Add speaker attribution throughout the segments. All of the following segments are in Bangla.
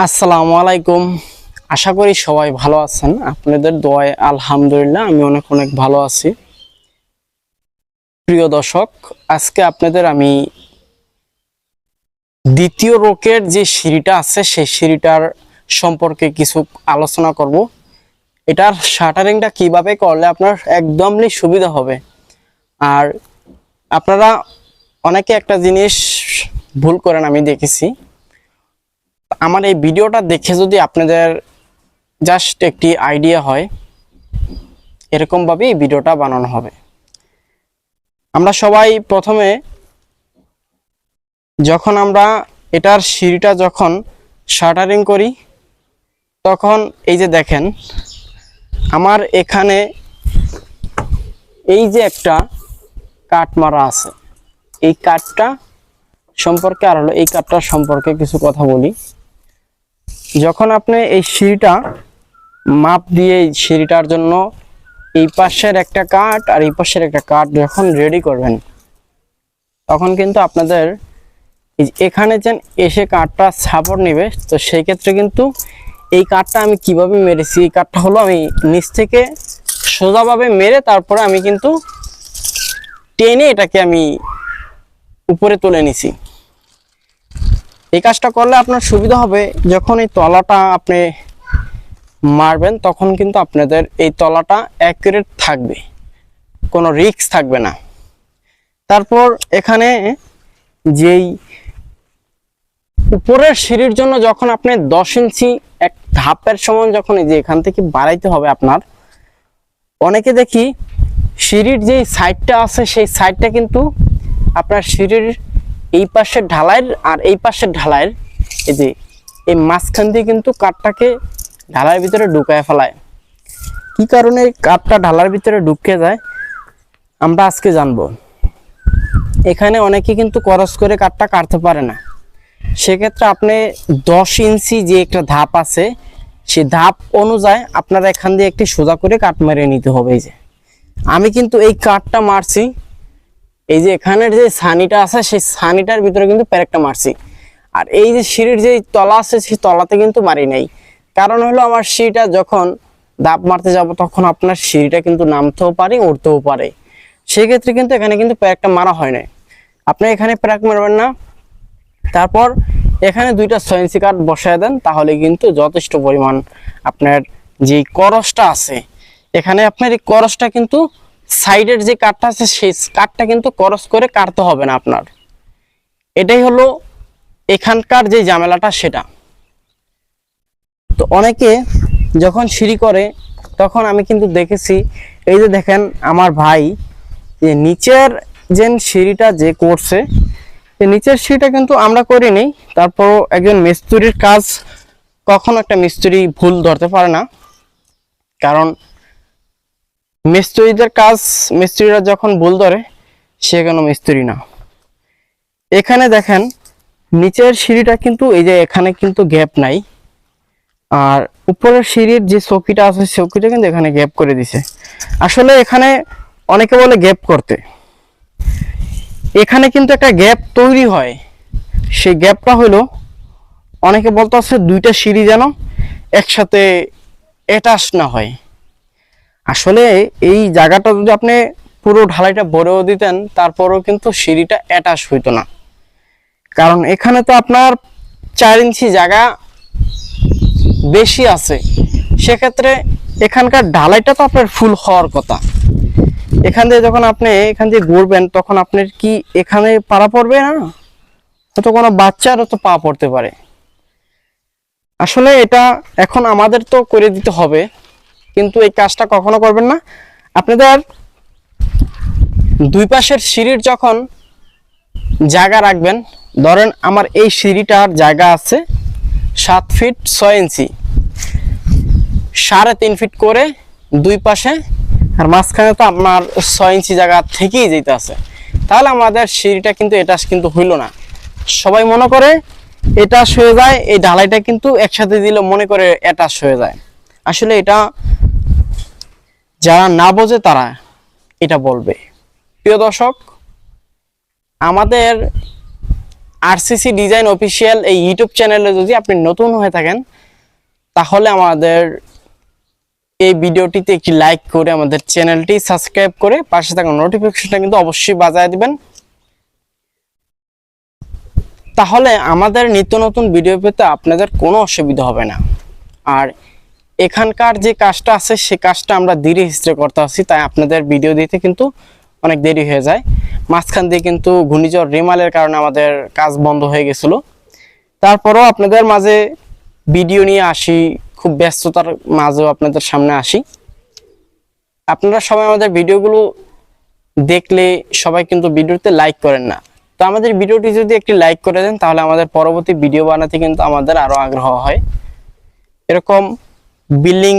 Speaker 1: আসসালামু আলাইকুম। আশা করি সবাই ভালো আছেন। আপনাদের দোয়ায় আলহামদুলিল্লাহ আমি অনেক অনেক ভালো আছি। প্রিয় দর্শক, আজকে আপনাদের আমি দ্বিতীয় রোকের যে সিঁড়িটা আছে, সেই সিঁড়িটার সম্পর্কে কিছু আলোচনা করব। এটার শাটারিংটা কীভাবে করলে আপনার একদমই সুবিধা হবে। আর আপনারা অনেকে একটা জিনিস ভুল করেন, আমি দেখেছি। আমার এই ভিডিওটা দেখে যদি আপনাদের জাস্ট একটি আইডিয়া হয়, এরকমভাবেই ভিডিওটা বানানো হবে। আমরা সবাই প্রথমে যখন আমরা এটার সিঁড়িটা যখন শাটারিং করি, তখন এই যে দেখেন, আমার এখানে এই যে একটা কাঠ মারা আছে। এই কাঠটা সম্পর্কে আর হলো এই কাঠটার সম্পর্কে কিছু কথা বলি। যখন আপনি এই সিঁড়িটা মাপ দিয়ে এই সিঁড়িটার জন্য এই পাশের একটা কাঠ আর এই পাশের একটা কাঠ যখন রেডি করবেন, তখন কিন্তু আপনাদের এখানে যেন এসে কাঠটা সাপোর্ট নেবে, তো সেই ক্ষেত্রে কিন্তু এই কাঠটা আমি কীভাবে মেরেছি, এই কাঠটা হলো আমি নিচ থেকে সোজাভাবে মেরে তারপরে আমি কিন্তু টেনে এটাকে আমি উপরে তুলে নিছি। এই কাজটা করলে আপনার সুবিধা হবে। যখন এই তলাটা আপনি মারবেন, তখন কিন্তু আপনাদের এই তলাটা অ্যাকুরেট থাকবে। কোনো রিস্ক থাকবে না। তারপর এখানে যেই উপরের সিঁড়ির জন্য যখন আপনি দশ ইঞ্চি এক ধাপের সমান যখন এই যে এখান থেকে বাড়াইতে হবে আপনার, অনেকে দেখি সিঁড়ির যেই সাইডটা আছে, সেই সাইডটা কিন্তু আপনার সিঁড়ির এই পাশের ঢালাইয়ের আর এই পাশের ঢালাইয়ের এই যে, এই মাঝখান দিয়ে কিন্তু কাঠটাকে ঢালাইয়ের ভিতরে ঢুকায় ফেলায়। কি কারণে কাঠটা ঢালার ভিতরে ঢুকে যায়, আমরা আজকে জানব। এখানে অনেকে কিন্তু করস করে কাঠটা কাটতে পারে না। সেক্ষেত্রে আপনি দশ ইঞ্চি যে একটা ধাপ আছে, সে ধাপ অনুযায়ী আপনারা এখান দিয়ে একটি সোজা করে কাঠ মেরে নিতে হবে এই যে। আমি কিন্তু এই কাঠটা মারছি এই যে এখানের যে সানিটা আছে, সেই সানিটার ভিতরে কিন্তু প্যারেকটা মারছি। আর এই যে সিঁড়ির যে তলা আছে, সেই তলাতে কিন্তু মারি নাই। কারণ হলো আমার সিঁড়িটা যখন দাপ মারতে যাব, তখন আপনার সিঁড়িটা কিন্তু নামতেও পারে উঠতেও পারে। সেক্ষেত্রে কিন্তু এখানে কিন্তু প্যারেকটা মারা হয় না আপনি এখানে প্যারেক মারবেন না। তারপর এখানে দুইটা ছয় কার্ড বসায় দেন, তাহলে কিন্তু যথেষ্ট পরিমাণ আপনার যে করসটা আছে, এখানে আপনার এই করসটা কিন্তু সাইডের যে কাঠটা আছে, সেই কাঠটা কিন্তু করস করে কাটতে হবে না আপনার। এটাই হলো এখানকার যে ঝামেলাটা, সেটা। তো অনেকে যখন সিঁড়ি করে, তখন আমি কিন্তু দেখেছি, এই যে দেখেন আমার ভাই, যে নিচের যে সিঁড়িটা যে করছে নিচের সিঁড়িটা কিন্তু আমরা করিনি। তারপর একজন মিস্ত্রির কাজ, কখনো একটা মিস্ত্রি ভুল ধরতে পারে না। কারণ মিস্ত্রিদের কাজ, মিস্ত্রিরা যখন ভুল ধরে, সে কেন মিস্ত্রি না। এখানে দেখেন, নিচের সিঁড়িটা কিন্তু এই যে এখানে কিন্তু গ্যাপ নাই। আর উপরের সিঁড়ির যে চৌকিটা আছে, চৌকিটা কিন্তু এখানে গ্যাপ করে দিছে। আসলে এখানে অনেকে বলে গ্যাপ করতে। এখানে কিন্তু একটা গ্যাপ তৈরি হয়। সেই গ্যাপটা হলো, অনেকে বলতে আছে দুইটা সিঁড়ি যেন একসাথে অ্যাটাচ না হয়। আসলে এই জায়গাটা যদি আপনি পুরো ঢালাইটা ভরেও দিতেন, তারপরেও কিন্তু সিঁড়িটা অ্যাটাচ হইতো না। কারণ এখানে তো আপনার চার ইঞ্চি জায়গা বেশি আছে। সেক্ষেত্রে এখানকার ঢালাইটা তো আপনার ফুল হওয়ার কথা। এখান দিয়ে যখন আপনি এখান দিয়ে ঘুরবেন, তখন আপনার কি এখানে পাড়া পড়বে না? হয়তো কোনো বাচ্চারও তো পা পড়তে পারে। আসলে এটা এখন আমাদের তো করে দিতে হবে। কিন্তু এই কাজটা কখনো করবেন না। আপনাদের দুই পাশের সিঁড়ির যখন জায়গা রাখবেন, ধরেন আমার এই সিঁড়িটার জায়গা আছে সাত ফিট ছয় ইঞ্চি। সাড়ে তিন ফিট করে দুই পাশে, আর মাঝখানে তো আপনার ছয় ইঞ্চি জায়গা থেকেই যেতে আছে। তাহলে আমাদের সিঁড়িটা কিন্তু এটা কিন্তু হইল না। সবাই মনে করে এটা হয়ে যায়, এই ঢালাইটা কিন্তু একসাথে দিলে মনে করে অ্যাটাচ হয়ে যায়। আসলে এটা যারা না বোঝে তারা এটা বলবে। প্রিয় দর্শক, আমাদের আরসিসি ডিজাইন অফিসিয়াল এই ইউটিউব চ্যানেলে যদি আপনি নতুন হয়ে থাকেন, তাহলে আমাদের এই ভিডিওটিতে একটি লাইক করে আমাদের চ্যানেলটি সাবস্ক্রাইব করে পাশে থাকা নোটিফিকেশনটা কিন্তু অবশ্যই বাজায় দিবেন। তাহলে আমাদের নিত্য নতুন ভিডিও পেতে আপনাদের কোনো অসুবিধা হবে না। আর এখানকার যে কাজটা আছে, সে কাজটা আমরা ধীরে হিস্ট্রে করতে আসছি তাই আপনাদের ভিডিও দিতে কিন্তু অনেক দেরি হয়ে যায়। মাঝখান দিয়ে কিন্তু ঘূর্ণিঝড়, রেমালের কারণে আমাদের কাজ বন্ধ হয়ে গেছিল। তারপরও আপনাদের মাঝে ভিডিও নিয়ে আসি, খুব ব্যস্ততার মাঝেও আপনাদের সামনে আসি। আপনারা সবাই আমাদের ভিডিওগুলো দেখলে সবাই কিন্তু ভিডিওতে লাইক করেন না। তো আমাদের ভিডিওটি যদি একটি লাইক করে দেন, তাহলে আমাদের পরবর্তী ভিডিও বানাতে কিন্তু আমাদের আরও আগ্রহ হয়। এরকম বিল্ডিং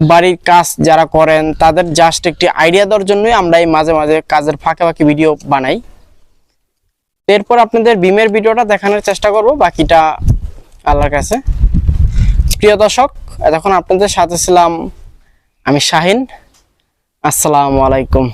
Speaker 1: বাড়ির কাজ যারা করেন, তাদের জাস্ট একটি আইডিয়া দেওয়ার জন্যই আমরা এই মাঝে মাঝে কাজের ফাঁকে ফাঁকে ভিডিও বানাই। এরপর আপনাদের বিমের ভিডিওটা দেখানোর চেষ্টা করব, বাকিটা আল্লাহর কাছে। প্রিয় দর্শক, এতক্ষণ আপনাদের সাথে ছিলাম আমি শাহিন। আসসালামু আলাইকুম।